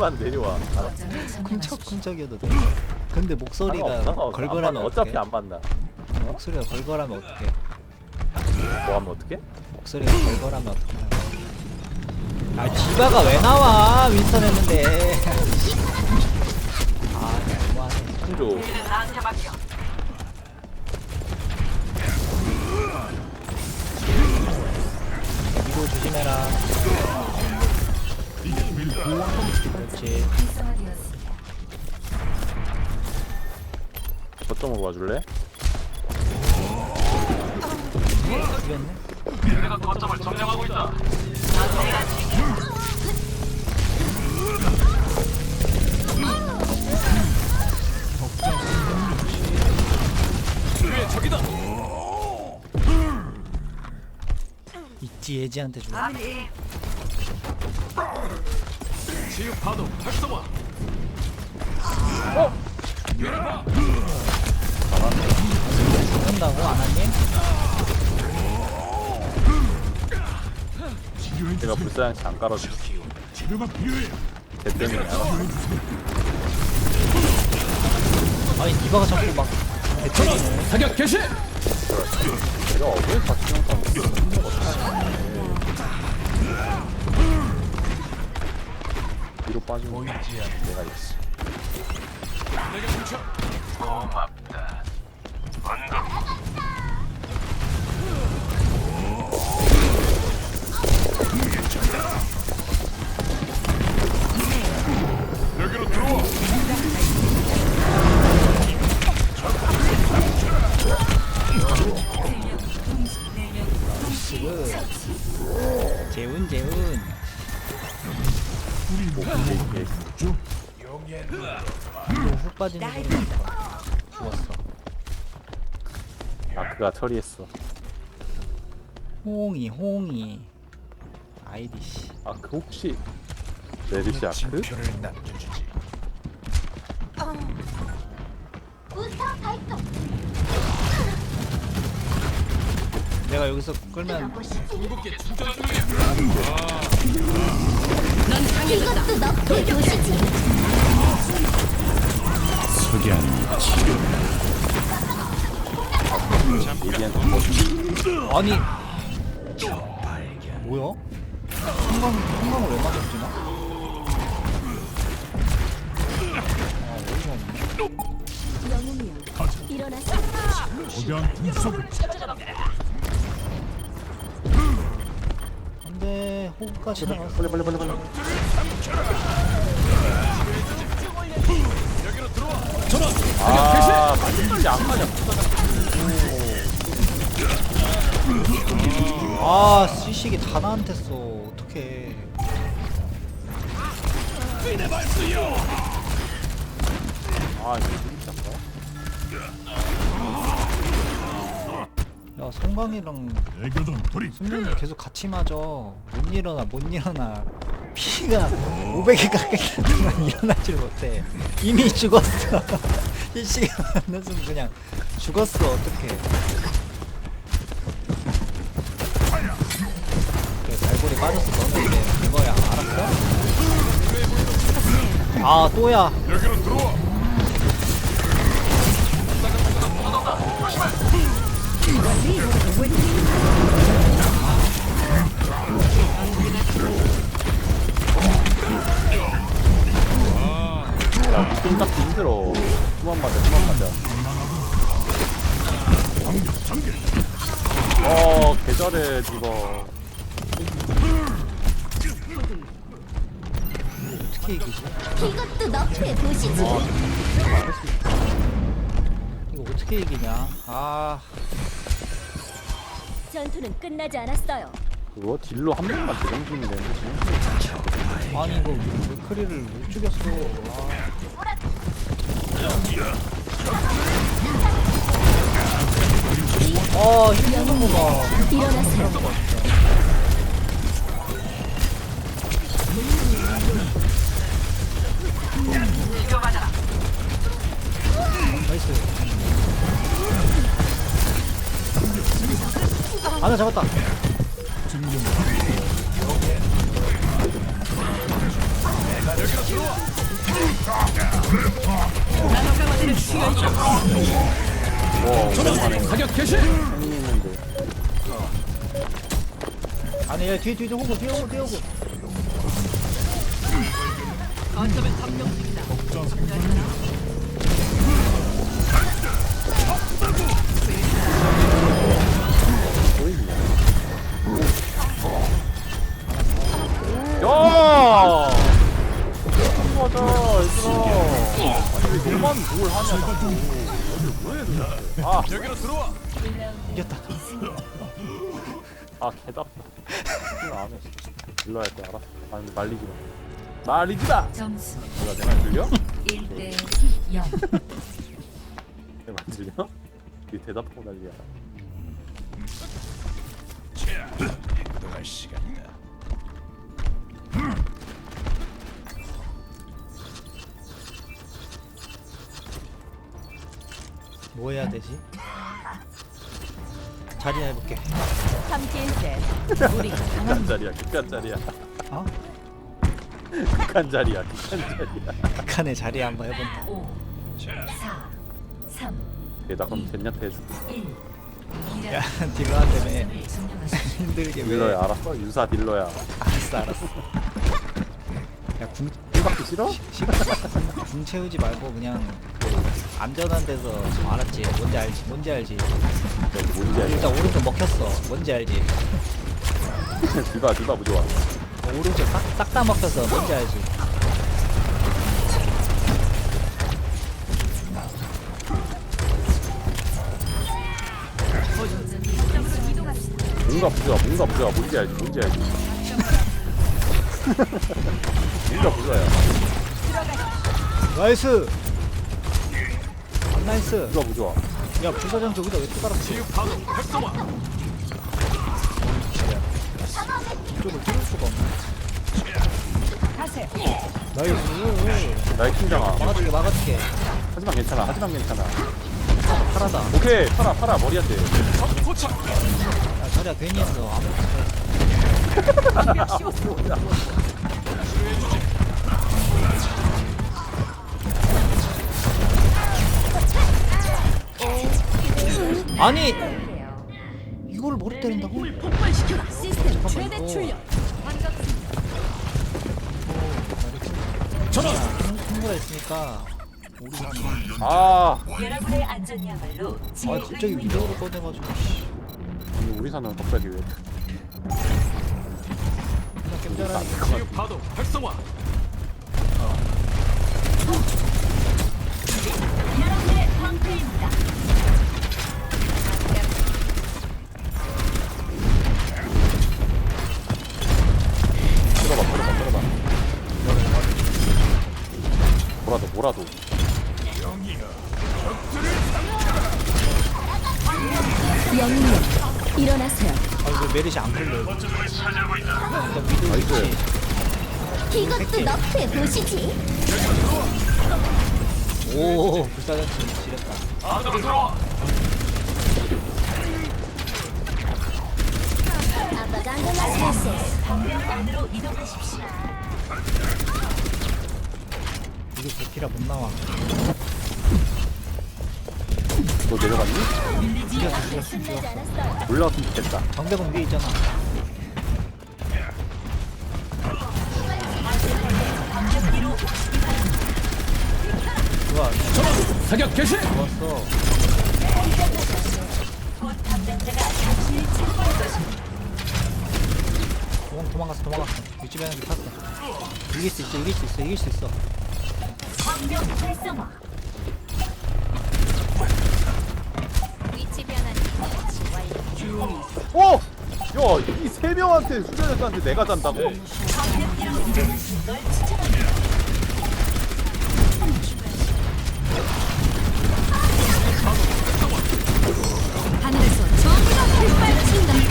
좀만 내려와. 쿵척쿵척이어도 돼. 근데 목소리가 상관없어, 걸걸하면. 어차피 어떡해? 안 만나. 목소리가 걸걸하면 어떡해? 뭐 하면 어떡해? 목소리가 걸걸하면 어떡해? 아 디바가 왜 나와? 윈스턴 했는데. 아 너무하네. 한조. 이거 조심해라. 그렇지. 거점으로 와줄래? 죽였네. 있지 예지한테 줘. 죽는다고 안하님? 내가 불사양치 안 깔아줘. 쟤 때문이야. 아니 디바가 자꾸 막 대처리네. 사격 개시! 내가 어딜 같이 영상 힘든 거 뒤로 빠지는 거 내가 있어. 지금 재운 재 빠지는 소리 나니까 죽었어. 아크가 처리했어. 홍이 홍이. 아이디 씨. 아크 혹시 레디시 아크? 내가 여기서 끌면 이것도 너프의 도시지. 얘기한테 뭐 아니 뭐야? 한강 한강을 왜 맞았지 나? 아 어이가 없네. 영웅이여, 일어나서 안돼 호흡까지 나갔어. 빨리 빨리 빨리 빨리. 아, 빨리 안 맞아. 아 시식이 다 나한테 써 어떡해 아, 이거 진짜. 야 성광이랑 승민이 계속 같이 맞아. 못 일어나 못 일어나. 피가 500에 가까이만 일어나질 못해. 이미 죽었어. 시식이 만났으면 그냥 죽었어. 어떡해. 그래 갈고리 빠졌어. 너네 이제 이거야. 알았어? 아 또야 야, 무슨 닦기 힘들어. 그만 맞아, 그만 맞아. 어, 계절에 이거. 어떻게 이기지? 이것도 너프의 도시지. 이거 어떻게 이기냐 아 전투는 끝나지 않았어요. 그거 딜로 한 명만 대정중이 되는데 지금. 아니 이거 맥크리를 못 죽였어 아, 아 힘든 거봐 일어나세요. 나이스 하나 잡았다 사격 개시. 아니 얘 뒤에 뒤에 오고 뒤에 오고 뒤에 오고 보이냐 너만 뭘 하냐 뭐해 도대체 아, 여기로 들어와. 이겼다. 아 개답다. 이거 안 해 일로 할때 알았어. 아니 말리지 마. 말리지 마! 점수. 내가 내말 들려? 1대 0 내말 들려? 이 대답하고 난리야. 시간이다. 뭐 해야 되지? 자리 해볼게. 함께일 때 우리 극한 자리야 극한 자리야. 어? 극한 자리야 극한 자리야. 북한의 자리 한번 해본다. 5 4 3 얘나 그럼 젠냐테 해줄게 1 야 딜러 한다며 을 증명하십시오. 힘들게 왜? 딜러야 알았어? 유사 딜러야. 알았어 알았어. 야궁 힐받기 싫어? 궁 채우지 말고 그냥 그 안전한 데서 좀 알았지? 뭔지 알지? 뭔지 알지? 뭔지 알지? 일단 오른쪽 먹혔어. 뭔지 알지? 디바 디바 부좋아 어, 오른쪽 싹 다 먹혔어 뭔지 알지? 뭔가 부좋아 뭔가 부좋아 뭔지 알지? 뭔지 알지? 뭔가 부좋아야. 나이스! 안 나이스. 뭔가 부좋아. 야 부사장 저기다 왜또 활성화. 이쪽을 뚫을 수가 없네. 나이스. 나의 팀장아. 막아줄게 막아줄게. 하지만 괜찮아. 하지만 괜찮아. 파라다. 오케이. 팔아 팔아. 머리한테 적 포착. 야 자리야 괜히 했어. 아무것도 아니 이걸 머리 때린다고? 시스템 최대 출력 전원. 승부가 있으니까 우리 아 여러분의 안전이야말로 아 갑자기 위력으로 꺼내가지고 씨. 아니, 우리 사는 갑자기 왜 그냥 겜자라 치유 파도 활성화. 들어봐 뭐라도 영웅님 일어나세요 아왜 메리시 안 끌려 일단 나이스. 있지 이것도 너프에 보시지 오 불사장팀 지렸다 안으로 들어와. 아빠가 안전하시겠어 안으로 이동하십시오. 이게 대피라 못 나와. 너 내려갔니? 이겼어 이겼어 이겼어. 올라왔으면 좋겠다. 정대공 위에 있잖아. 좋아. 사격 개시. 좋았어. 도망, 도망갔어 도망갔어. 윗집에 하는 게 탔어. 이길 수 있어 이길 수 있어 이길 수 있어 위치 변환이 완료 어! 야 이 세 명한테 수저였한테 내가 잔다고? 하늘에서 전기가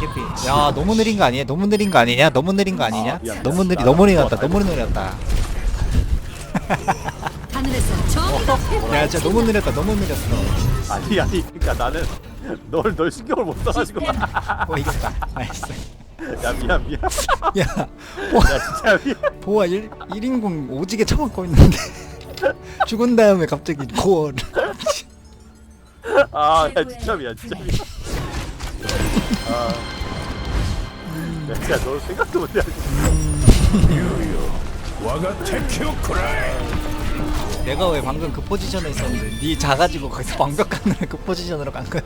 캐피 야 너무 느린 거 아니야? 너무 느린 거 아니냐? 너무 느린 거 아니냐? 아, 미안. 너무 느리 나- 너무 나- 너무 느렸다 하늘에서 전기가 야 진짜 너무 느렸다. 너무 느렸어. 아니 아니 그니까 나는 널 널 신경을 못 써가지고. 어 이겼다. 나이스. 야 미안 미안. 야 야 진짜 미안. 보아 1, 1인공 오지게 처먹고 있는데. 죽은 다음에 갑자기 고어 아야 진짜 미안 진짜 미안. 아. 야, 너 생각도 못해 와가 테키오쿠라이. 내가 왜 방금 그 포지션에 있었는데 니 자가지고 거기서 가느라 그 포지션으로 간 거야